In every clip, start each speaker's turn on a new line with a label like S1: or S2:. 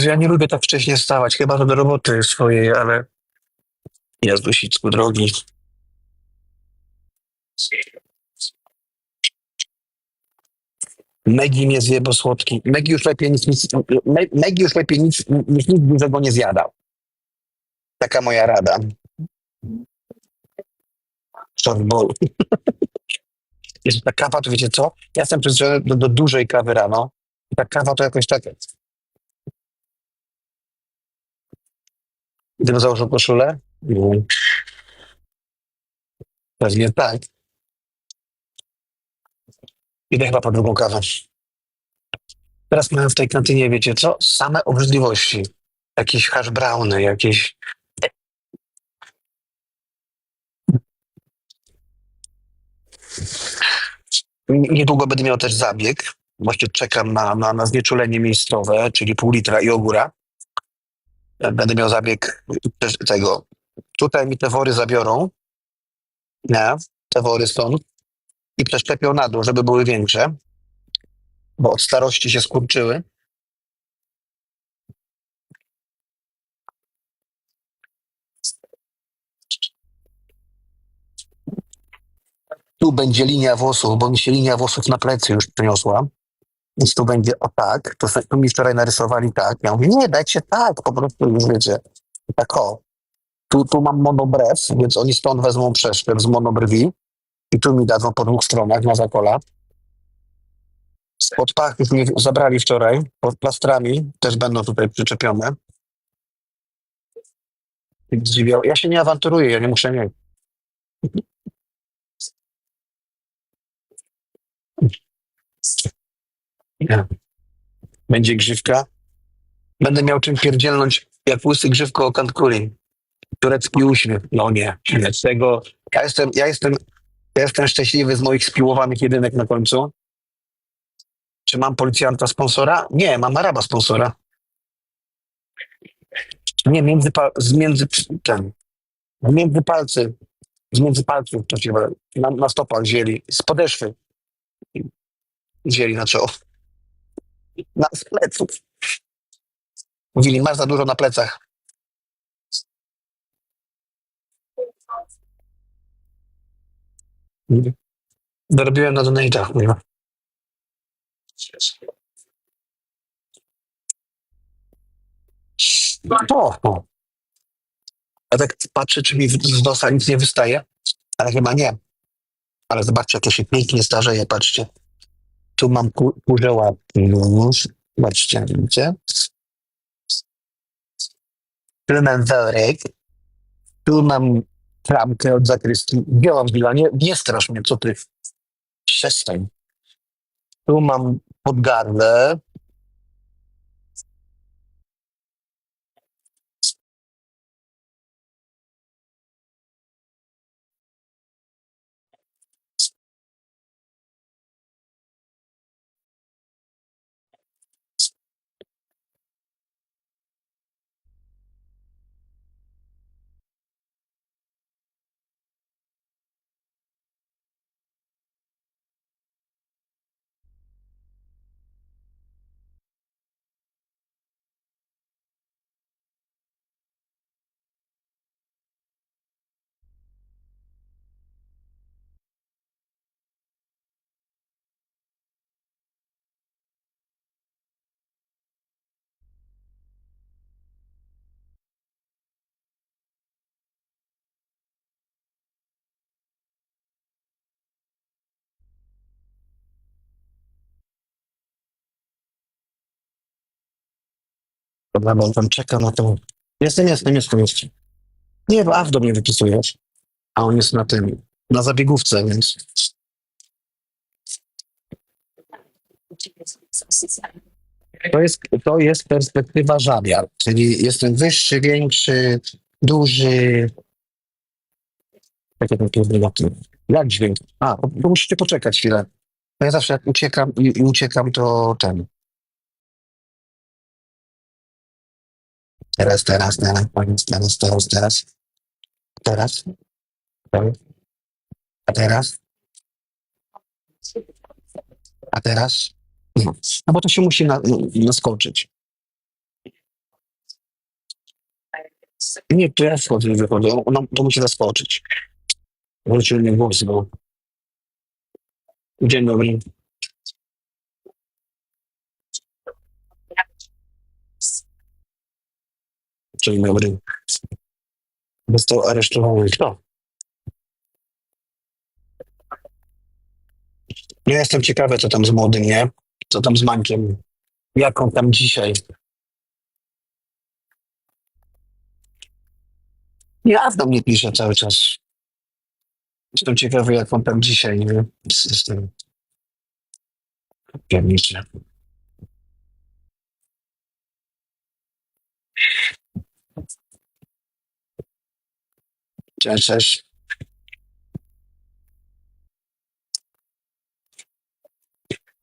S1: Ja nie lubię tak wcześnie wstawać, chyba że do roboty swojej, ale... Jezu, Sicku drogi. Megi mnie zje, bo słodki. Megi już lepiej nic, nic, Me- Megi już lepiej nic, niż nic dużego nie zjada. Taka moja rada. Shortball. Jest ta kawa, to wiecie co? Ja jestem przyzwyczajony do, do dużej kawy rano. Ta kawa to jakoś tak... Gdybym założył koszulę? Mm. Pewnie tak. Idę chyba po drugą kawę. Teraz mają w tej kantynie, wiecie co? Same obrzydliwości. Jakieś hash browny, jakieś... Niedługo będę miał też zabieg. Właśnie czekam na, na, na znieczulenie miejscowe, czyli pół litra i ogóra. Będę miał zabieg tego. Tutaj mi te wory zabiorą. Nie, te wory stąd. I przeszczepią na dół, żeby były większe. Bo od starości się skurczyły. Tu będzie linia włosów, bo mi się linia włosów na plecy już przeniosła. Więc tu będzie o tak. To, tu mi wczoraj narysowali tak. Ja mówię, nie, dajcie tak, po prostu już wiecie. Tak o. Tu, tu mam monobrew, więc oni stąd wezmą przeszczep z monobrwi i tu mi dadzą po dwóch stronach na zakola. Spod pach już mi zabrali wczoraj, pod plastrami też będą tutaj przyczepione. Zdziwiał. Ja się nie awanturuję, ja nie muszę mieć. Będzie grzywka. Będę miał czym pierdzielnąć jak łysy grzywko o kantkuli. Turecki uśmiech. No nie, nie. Ja jestem, ja jestem, ja jestem szczęśliwy z moich spiłowanych jedynek na końcu. Czy mam policjanta sponsora? Nie, mam Araba sponsora. Nie, między, z między ten, między palcy, z między palców, na, na stopach wzięli, z podeszwy wzięli na czoło. Na, z pleców. Mówili, masz za dużo na plecach. Dorobiłem na donate'ach. kurwa. O, o. Ja tak patrzę, czy mi z nosa nic nie wystaje, ale chyba nie. Ale zobaczcie, jak to się pięknie starzeje, patrzcie. Tu mam ku- kurze łapki już. Zobaczcie, widzicie? Tu mam worek. Tu mam klamkę od zakrystii. Białam wila, nie, nie strasz mnie, co ty? Przestań. Tu mam podgardę. Dobra, bo on tam czeka na to. Jestem, jestem, jestem, jestem. Nie, bo aż do mnie wypisujesz. A on jest na tym, na zabiegówce, więc to jest, to jest perspektywa żabia. Czyli jestem wyższy, większy, duży. Takie takie wyloty. Jak dźwięk? A, to, to musicie poczekać chwilę. Bo ja zawsze jak uciekam i, i uciekam, to ten. Teraz, teraz, teraz, teraz, teraz, teraz, teraz. A teraz? A teraz? No, no bo to się musi na, naskoczyć. Nie, to ja wchodzę i wychodzę. Ona, to musi zaskoczyć. Wrócił mnie głos, bo... Dzień dobry. Dzień dobry. Został aresztowany kto? Ja jestem ciekawy, co tam z młodym, nie? Co tam z Mańkiem? Jak on tam dzisiaj? Nie, a do mnie pisze cały czas. Jestem ciekawy, jak on tam dzisiaj, nie? Z, z tym. Cześć, cześć.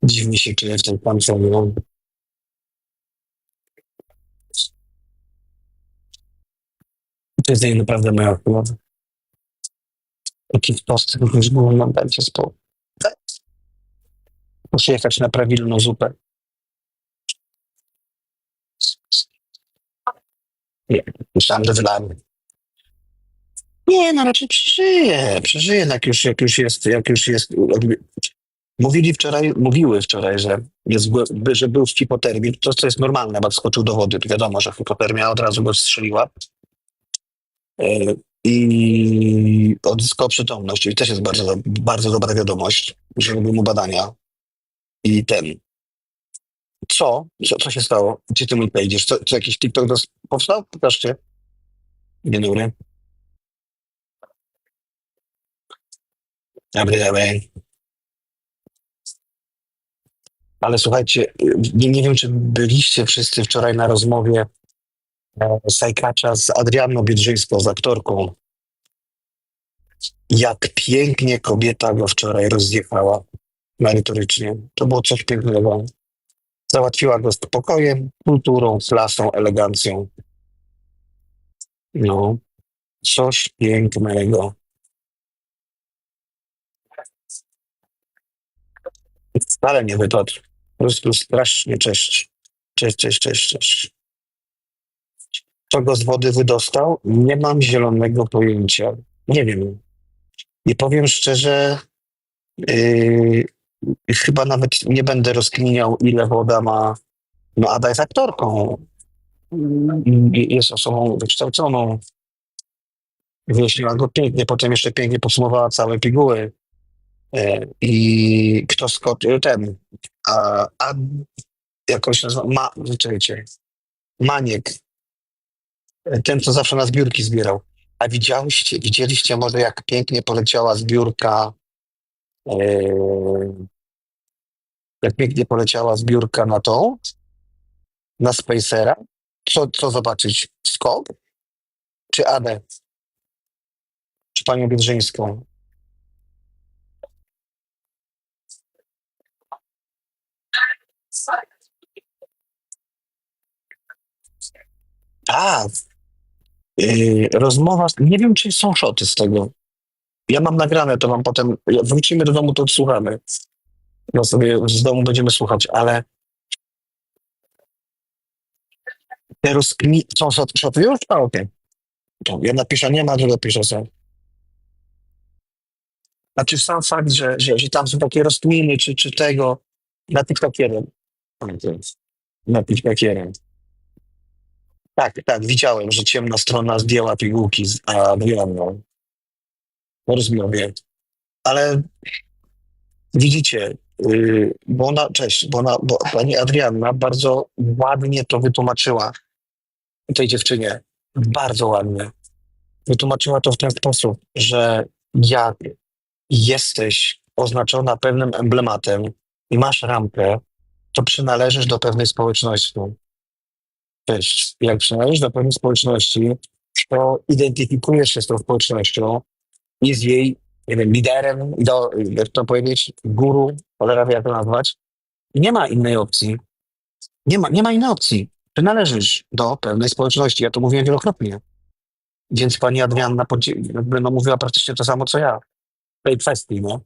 S1: Dziwnie się czuję w tym pancerzu. To jest naprawdę moja chyba. Taki tost, już było nam dajcie spokój. Muszę jechać na prawilną zupę. Nie, myślałem, że wylałem. Nie, no raczej przeżyję. Przeżyję, jak już, jak już jest, jak już jest. Mówili wczoraj, mówiły wczoraj, że, jest, że był w hipotermii, to co jest normalne, bo skoczył do wody. Wiadomo, że hipotermia od razu go strzeliła. E, I odzyskał przytomność. I też jest bardzo, bardzo dobra wiadomość, że robił mu badania. I ten. Co? Co, co się stało? Gdzie ty mój wejdziesz? Co, co jakiś TikTok powstał? Pokażcie. Dzień dobry. Dobry, dobry. Ale słuchajcie, nie, nie wiem, czy byliście wszyscy wczoraj na rozmowie e, Sajkacza z Adrianną Biedrzyńską, z aktorką. Jak pięknie kobieta go wczoraj rozjechała merytorycznie. To było coś pięknego. Załatwiła go spokojem, kulturą, klasą, elegancją. No, coś pięknego. Wcale nie wypadł. Po prostu strasznie cześć. Cześć, cześć, cześć, cześć. Kto go z wody wydostał? Nie mam zielonego pojęcia. Nie wiem. I powiem szczerze, yy, chyba nawet nie będę rozkminiał, ile woda ma. No, Ada jest aktorką. Jest osobą wykształconą. Wyjaśniła go pięknie, potem jeszcze pięknie podsumowała całe piguły. E, I kto skoczył, ten, a, a jakoś nazywa, ma, czekajcie, Maniek, E, ten, co zawsze na zbiórki zbierał. A widziałyście, widzieliście może, jak pięknie poleciała zbiórka, e, jak pięknie poleciała zbiórka na tą, na Spacera? Co, co zobaczyć? Skok? Czy Adę? Czy panią Biedrzyńską? Tak. Yy, rozmowa, nie wiem, czy są szoty z tego. Ja mam nagrane, to mam potem, wrócimy do domu, to odsłuchamy. No sobie z domu będziemy słuchać, ale te rozkmi... Są szot- szoty już? A, okej. To Ja napiszę, nie ma, to napiszę sam. Znaczy sam fakt, że, że, że tam są takie rozkminy, czy, czy tego, na TikTokierem. Na TikTokierem. Tak, tak, widziałem, że ciemna strona zdjęła pigułki z Adrianą rozmowie. Ale widzicie, yy, bo ona, cześć, bo, ona, bo pani Adrianna bardzo ładnie to wytłumaczyła tej dziewczynie. Bardzo ładnie. Wytłumaczyła to w ten sposób, że jak jesteś oznaczona pewnym emblematem i masz rampę, to przynależysz do pewnej społeczności. Cześć. Jak przynależysz do pewnej społeczności, to identyfikujesz się z tą społecznością z jej, nie wiem, liderem, do, jak to powiedzieć, guru, cholera jak to nazwać. Nie ma innej opcji. Nie ma, nie ma innej opcji. Przynależysz do pewnej społeczności. Ja to mówiłem wielokrotnie. Więc pani Adrianna no, mówiła praktycznie to samo, co ja w tej kwestii, no.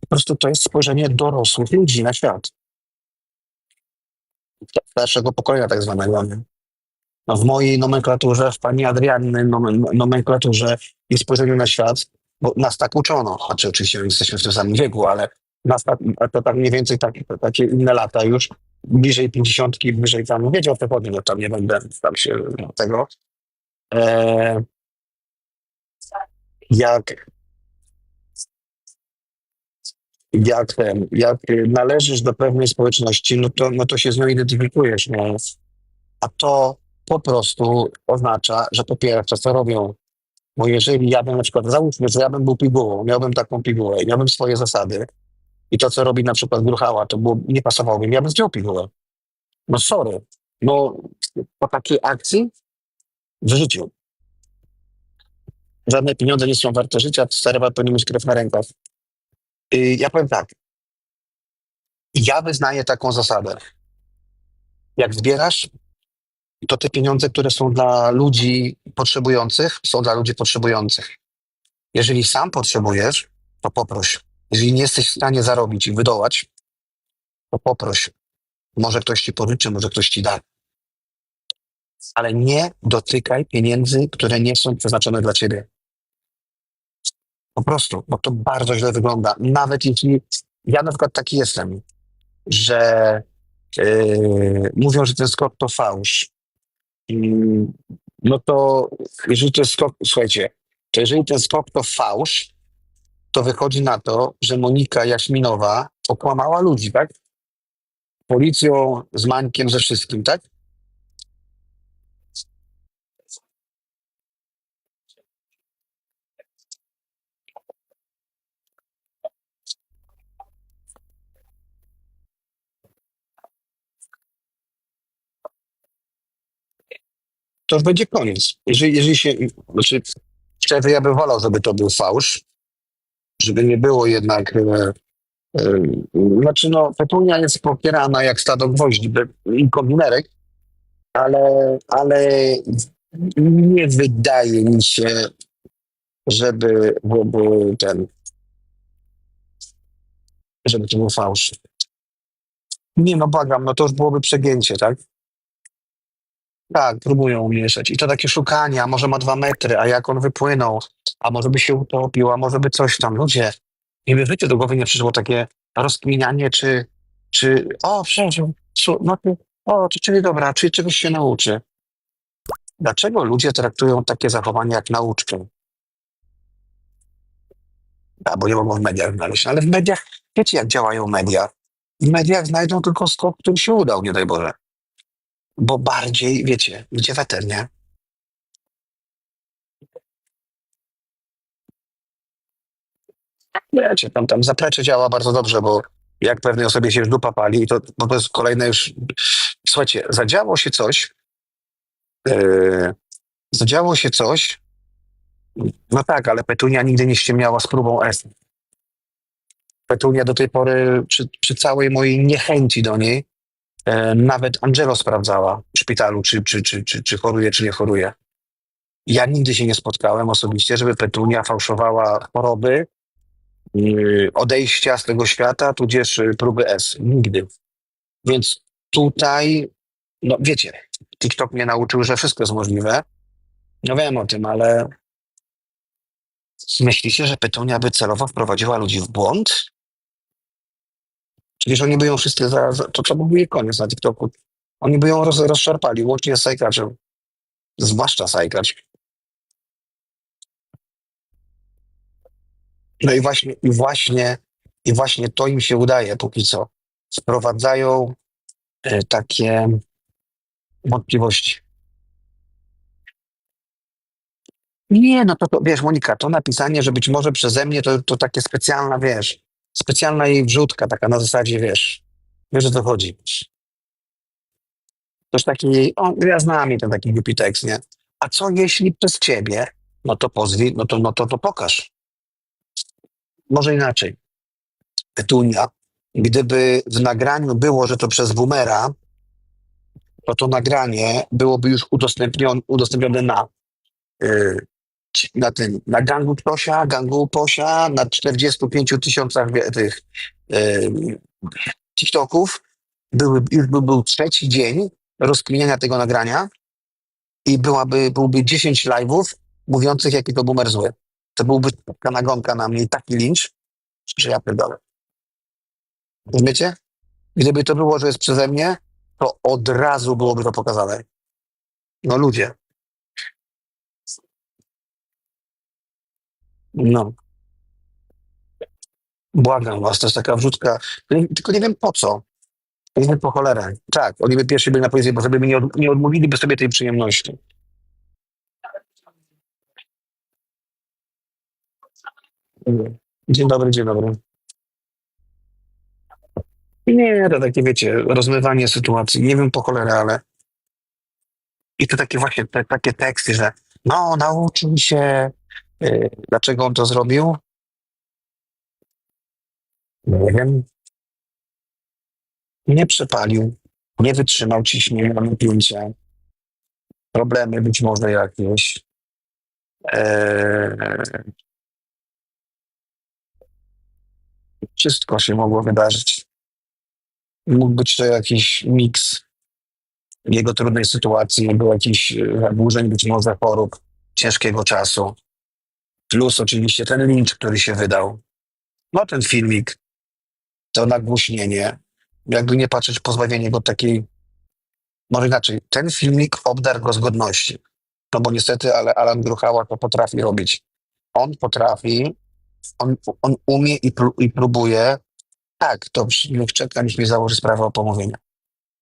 S1: Po prostu to jest spojrzenie dorosłych ludzi na świat. Starszego pokolenia tak zwanego. No w mojej nomenklaturze, w pani Adrianny nomen, nomenklaturze i spojrzeniu na świat, bo nas tak uczono, znaczy oczywiście jesteśmy w tym samym wieku, ale nas tak, to tak mniej więcej tak, takie inne lata już, bliżej pięćdziesiątki, bliżej tam, co chodzi, no tam nie będę tam się tego. E, jak jak ten, jak należysz do pewnej społeczności, no to, no to się z nią identyfikujesz, no. A to po prostu oznacza, że popierasz to, co robią. Bo jeżeli ja bym na przykład, załóżmy, że ja bym był pigułą, miałbym taką pigułę i miałbym swoje zasady i to, co robi na przykład Gruchała, to było, nie pasowałoby ja bym zdjął pigułę. No sorry. No po takiej akcji w życiu. Żadne pieniądze nie są warte życia, stary powinien mieć krew na rękach. Y, Ja powiem tak. Ja wyznaję taką zasadę. Jak zbierasz, to te pieniądze, które są dla ludzi potrzebujących, są dla ludzi potrzebujących. Jeżeli sam potrzebujesz, to poproś. Jeżeli nie jesteś w stanie zarobić i wydołać, to poproś. Może ktoś ci pożyczy, może ktoś ci da. Ale nie dotykaj pieniędzy, które nie są przeznaczone dla ciebie. Po prostu, bo to bardzo źle wygląda. Nawet jeśli ja na przykład taki jestem, że yy, mówią, że ten skok to fałsz. No to jeżeli jest skok, słuchajcie, to jeżeli ten skok to fałsz, to wychodzi na to, że Monika Jaśminowa okłamała ludzi, tak? Policją, z Mańkiem, ze wszystkim, tak? To już będzie koniec. Jeżeli, jeżeli się, znaczy, szczerze, ja bym wolał, żeby to był fałsz, żeby nie było jednak, e, e, znaczy no, Petunia jest popierana jak stado gwoździ i kombinerek, ale, ale nie wydaje mi się, żeby, żeby ten, żeby to był fałsz. Nie no, błagam, no to już byłoby przegięcie, tak? Tak, próbują mieszać. I to takie szukania, może ma dwa metry, a jak on wypłynął, a może by się utopił, a może by coś tam. Ludzie, mi by w do głowy nie przyszło takie rozkminianie, czy, czy o, przepraszam, no o, to czyli dobra, czy czegoś się nauczy. Dlaczego ludzie traktują takie zachowania jak nauczkę? A, bo nie mogą w mediach znaleźć. Ale w mediach, wiecie jak działają media? W mediach znajdą tylko skok, który się udał, nie daj Boże. Bo bardziej, wiecie, gdzie weter, nie? Wiecie, tam, tam zaplecze działa bardzo dobrze, bo jak pewnej osobie się już dupa pali, to, to jest kolejne już... Słuchajcie, zadziało się coś, yy, zadziało się coś, no tak, ale Petunia nigdy nie ściemniała z próbą S. Petunia do tej pory, przy, przy całej mojej niechęci do niej, nawet Angelo sprawdzała w szpitalu, czy, czy, czy, czy, czy choruje, czy nie choruje. Ja nigdy się nie spotkałem osobiście, żeby Petunia fałszowała choroby, yy, odejścia z tego świata, tudzież y, próby S. Nigdy. Więc tutaj, no wiecie, TikTok mnie nauczył, że wszystko jest możliwe. No wiem o tym, ale myślicie, że Petunia by celowo wprowadziła ludzi w błąd? Przecież oni by ją wszyscy za, za to, byłby jej koniec na TikToku. Oni by ją roz, rozszarpali, łącznie z Sajkaczem. Zwłaszcza Sajkacz. No i właśnie, i właśnie, i właśnie to im się udaje póki co. Wprowadzają e, takie wątpliwości. Nie, no to, to wiesz, Monika, to napisanie, że być może przeze mnie to, to takie specjalna, wiesz, specjalna jej wrzutka, taka na zasadzie, wiesz, wiesz o co chodzi. Coś taki, o, ja znam ten taki głupi tekst, nie? A co jeśli przez ciebie, no to pozwij, no to, no to, to pokaż. Może inaczej. Petunia, gdyby w nagraniu było, że to przez boomera, to to nagranie byłoby już udostępnione, udostępnione na, ci- na tym, na gangu Ktosia, gangu Posia, na 45 tysiącach tych yy, TikToków były, już by był trzeci dzień rozkminiania tego nagrania i byłaby, byłby 10 live'ów mówiących, jaki to boomer zły. To byłby taka nagonka na mnie i taki lincz, że ja pierdolę. Rozumiecie? Gdyby to było, że jest przeze mnie, to od razu byłoby to pokazane. No ludzie. No. Błagam was, to jest taka wrzutka. Tylko nie wiem po co. Nie wiem po cholerę. Tak, oni by pierwsi byli na poezji, bo mi nie, od, nie odmówiliby sobie tej przyjemności. Dzień dobry, dzień dobry. Nie, to takie wiecie, rozmywanie sytuacji. Nie wiem po cholerę, ale. I to takie właśnie te, takie teksty, że no, nauczył się. Yy, dlaczego on to zrobił? Nie wiem. Nie przepalił. Nie wytrzymał ciśnienia, napięcia. Problemy być może jakieś. Eee, wszystko się mogło wydarzyć. Mógł być to jakiś miks jego trudnej sytuacji, był jakiś e, zaburzeń, być może chorób, ciężkiego czasu. Plus oczywiście ten lincz, który się wydał. No ten filmik, to nagłośnienie, jakby nie patrzeć, pozbawienie go takiej, może inaczej, ten filmik obdarł go z godności. No bo niestety, ale Alan Gruchała to potrafi robić. On potrafi, on, on umie i, pró- i próbuje. Tak, to niech czeka, niech mi założy sprawę o pomówienia.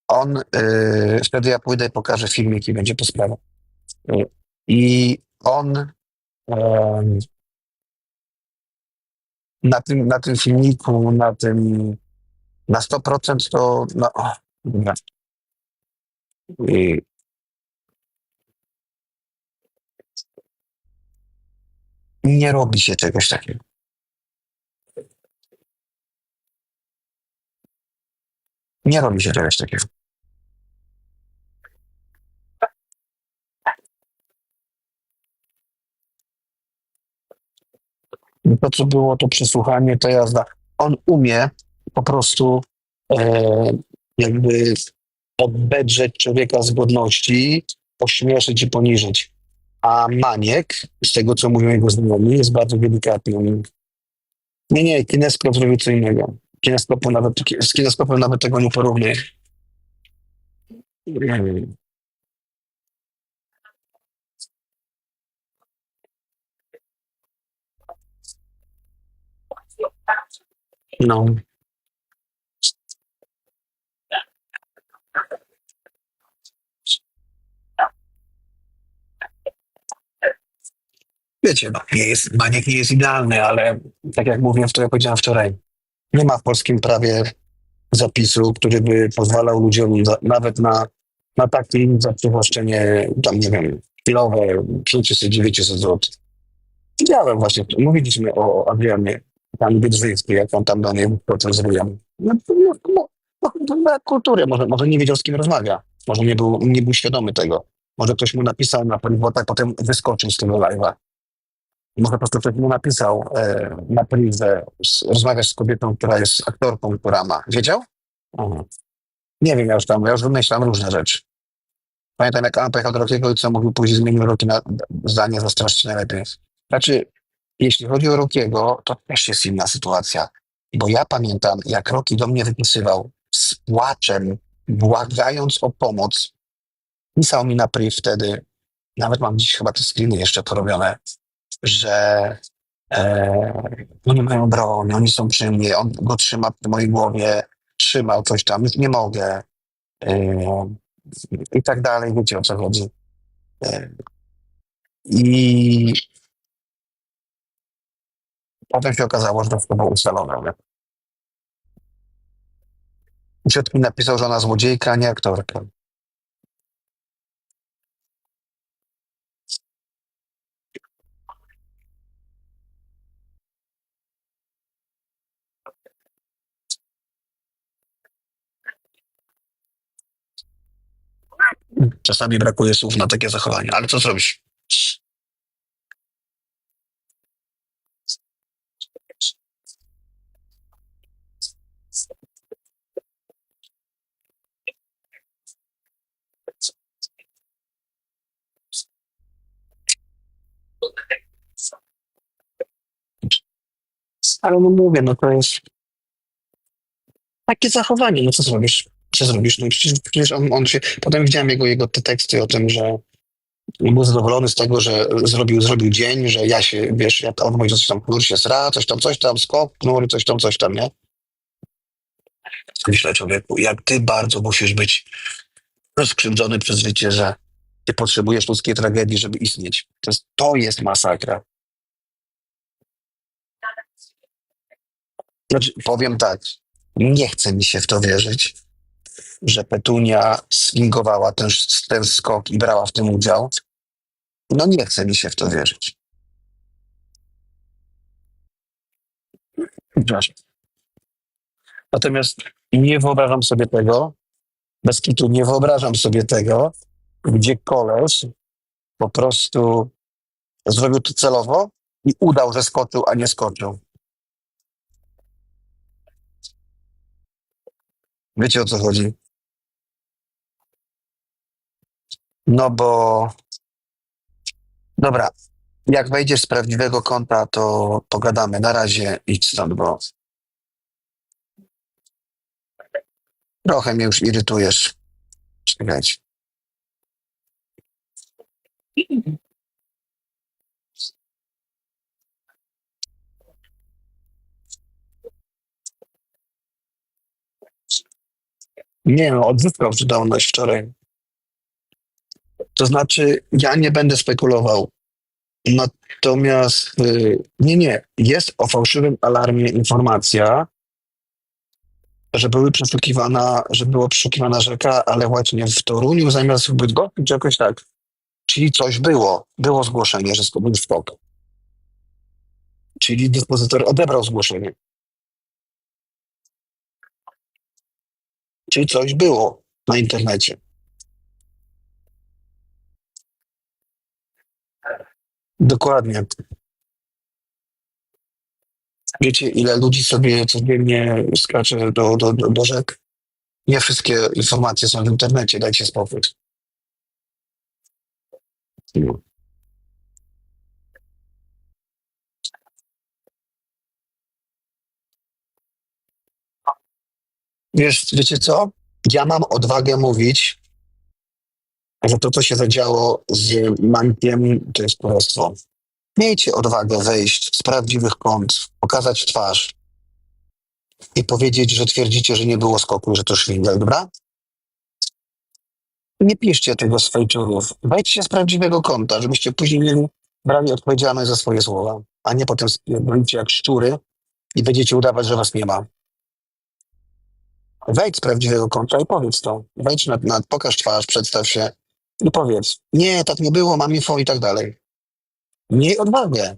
S1: On, yy, wtedy ja pójdę i pokażę filmik i będzie po sprawie. Yy, I on na tym, na tym filmiku, na tym na 100% to no, o, dobra. I, nie robi się czegoś takiego. Nie robi się czegoś takiego. To, co było, to przesłuchanie, to jazda. On umie po prostu e, jakby obedrzeć człowieka z godności, ośmieszyć i poniżyć. A Maniek, z tego co mówią jego znajomi, jest bardzo delikatny. Nie, nie, kineskop zrobił co innego. Kineskopu nawet, z kineskopem nawet tego nie porównuje. No. Wiecie, no, nie jest, Maniek nie jest idealny, ale tak jak mówiłem, to ja powiedziałem wczoraj, nie ma w polskim prawie zapisu, który by pozwalał ludziom za, nawet na, na takie za przywłaszczenie, tam nie wiem, chwilowe 500-900 zł. Widziałem właśnie, mówiliśmy o Adrianie, pan Biedrzyński, jak on tam do niej procent z wujem. No, no, no, no, kulturę, może, może nie wiedział z kim rozmawia, może nie był, nie był świadomy tego. Może ktoś mu napisał na privata, potem wyskoczył z tego live'a. Może po prostu ktoś mu napisał e, na privę, s- rozmawiasz z kobietą, która jest aktorką, która ma. Wiedział? Mhm. Nie wiem, ja już tam, ja już wymyślam różne rzeczy. Pamiętam, jak Alan pojechał do Rokiego i co mówił później, zmienił Roki na zdanie, zastraszcie najlepiej. Znaczy, jeśli chodzi o Rokiego, to też jest inna sytuacja. Bo ja pamiętam, jak Roki do mnie wypisywał z płaczem, błagając o pomoc. Pisał mi na priv wtedy, nawet mam dziś chyba te screeny jeszcze porobione, że e, oni mają broń, oni są przy mnie, on go trzyma przy mojej głowie, trzymał coś tam, już nie mogę. E, I tak dalej, wiecie o co chodzi. E, I potem się okazało, że to było ustalone. nie? Ciotki napisał, że ona złodziejka, a nie aktorka. Czasami brakuje słów na takie zachowania, ale co zrobić? Ale no mówię, no to jest takie zachowanie, no co zrobisz? Co zrobisz? No przecież, przecież on, on się... Potem widziałem jego, jego te teksty o tym, że był zadowolony z tego, że zrobił, zrobił dzień, że ja się, wiesz, ja, on mówi, że coś tam knur się sra, coś tam, coś tam, skok, knur, coś tam, coś tam, nie? Myślę, człowieku, jak ty bardzo musisz być rozkrzywdzony przez życie, że ty potrzebujesz ludzkiej tragedii, żeby istnieć. To jest, to jest masakra. Znaczy, powiem tak, nie chce mi się w to wierzyć, że Petunia swingowała ten, ten skok i brała w tym udział. No nie chce mi się w to wierzyć. Przepraszam. Natomiast nie wyobrażam sobie tego, bez kitu nie wyobrażam sobie tego, gdzie koleś po prostu zrobił to celowo i udał, że skoczył, a nie skoczył. Wiecie o co chodzi? No bo. Dobra, jak wejdziesz z prawdziwego konta, to pogadamy. Na razie idź stąd, bo. Trochę mnie już irytujesz. Czekajcie. Nie no, odzyskał przytomność wczoraj. To znaczy, ja nie będę spekulował. Natomiast y, nie, nie, jest o fałszywym alarmie informacja, że były przeszukiwana, że było przeszukiwana rzeka, ale właśnie w Toruniu zamiast w Bydgoszczy, czy jakoś tak. Czyli coś było. Było zgłoszenie, że był skok. Czyli dyspozytor odebrał zgłoszenie. Czyli coś było na internecie. Dokładnie. Wiecie, ile ludzi sobie codziennie skacze do, do, do, do rzek? Nie wszystkie informacje są w internecie, dajcie spokój. Wiesz, wiecie co? Ja mam odwagę mówić, że to, co się zadziało z Mankiem, to jest królestwo. Miejcie odwagę wejść z prawdziwych kąt, pokazać twarz i powiedzieć, że twierdzicie, że nie było skoku, że to szwindel, dobra? Nie piszcie tego z fejczurów. Wejdźcie z prawdziwego kąta, żebyście później mieli, brali odpowiedzialność za swoje słowa, a nie potem spierdolicie jak szczury i będziecie udawać, że was nie ma. Wejdź z prawdziwego konta i powiedz to. Wejdź na, na pokaż twarz, przedstaw się i powiedz. Nie, tak nie było, mam info i tak dalej. Miej odwagę.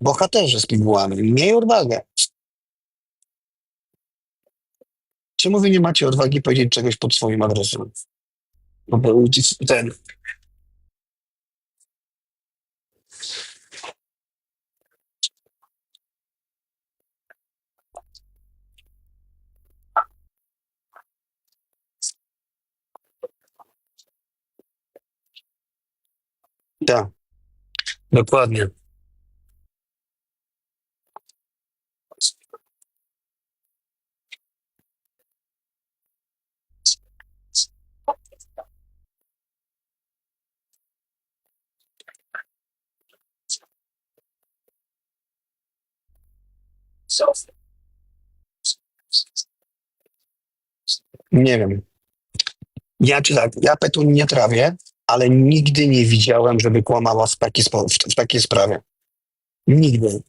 S1: Bohaterzy z pigułami. Miej odwagę. Czemu wy nie macie odwagi powiedzieć czegoś pod swoim adresem? Ten. Tak. Dokładnie. Nie wiem. Ja czy tak, ja petun nie trawię, ale nigdy nie widziałem, żeby kłamała w, taki spo, w, w takiej sprawie. Nigdy.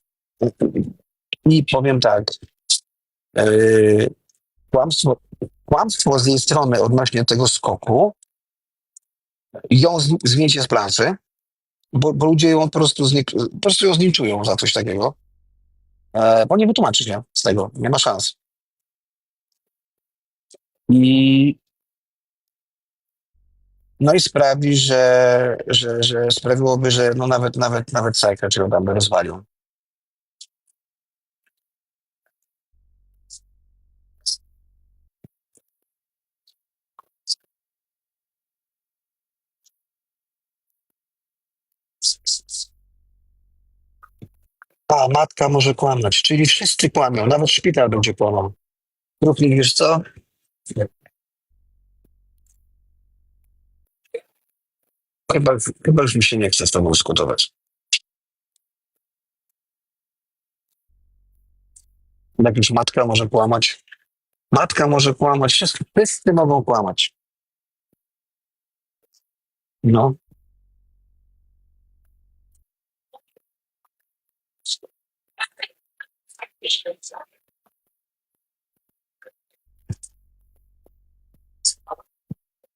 S1: I powiem tak. Yy, kłamstwo, kłamstwo z jej strony odnośnie tego skoku ją z, z planszy, bo, bo ludzie ją po prostu, znik, po prostu ją za coś takiego. E, bo nie wytłumaczy się z tego. Nie ma szans. I no i sprawi, że, że, że sprawiłoby, że no nawet, nawet, nawet Sajka ją tam by rozwalił. A, matka może kłamać, czyli wszyscy kłamią, nawet szpital będzie kłamał. Równik, wiesz co? Chyba, chyba już mi się nie chce z tobą dyskutować. Jak już matka może kłamać. Matka może kłamać, wszyscy, wszyscy mogą kłamać. No.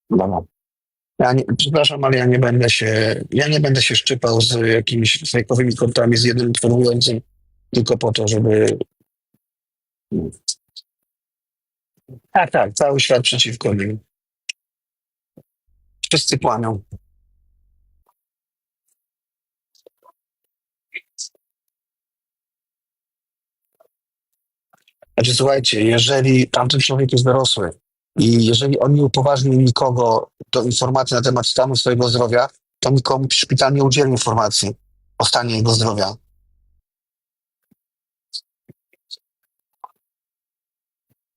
S1: Dobra. Ja nie, przepraszam, ale ja nie będę się, ja nie będę się szczypał z jakimiś fejkowymi kontami z jednym informującym tylko po to, żeby. Tak, tak, cały świat przeciwko nim. Wszyscy kłamią. Znaczy, słuchajcie, jeżeli tamten człowiek jest dorosły i jeżeli on nie upoważni nikogo do informacji na temat stanu swojego zdrowia, to nikomu szpital nie udzieli informacji o stanie jego zdrowia.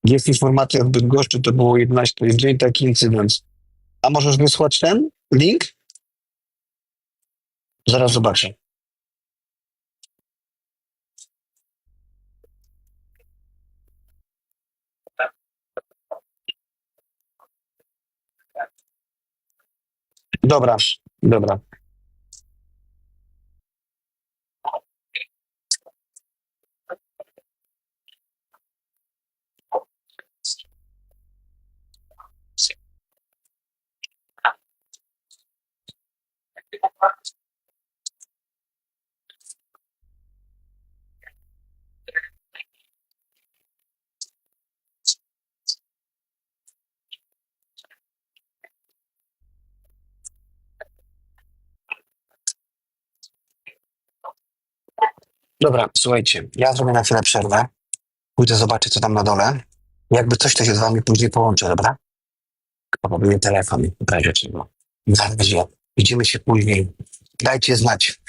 S1: Jest informacja od Bydgoszczy, to było 11, to jest dzień taki incydent. A możesz wysłać ten link? Zaraz zobaczę. Dobra, dobra. Dobra, słuchajcie, ja zrobię na chwilę przerwę. Pójdę zobaczyć, co tam na dole. Jakby coś, to się z wami później połączę, dobra? Powoduję telefon w razie czego. Widzimy się później. Dajcie znać.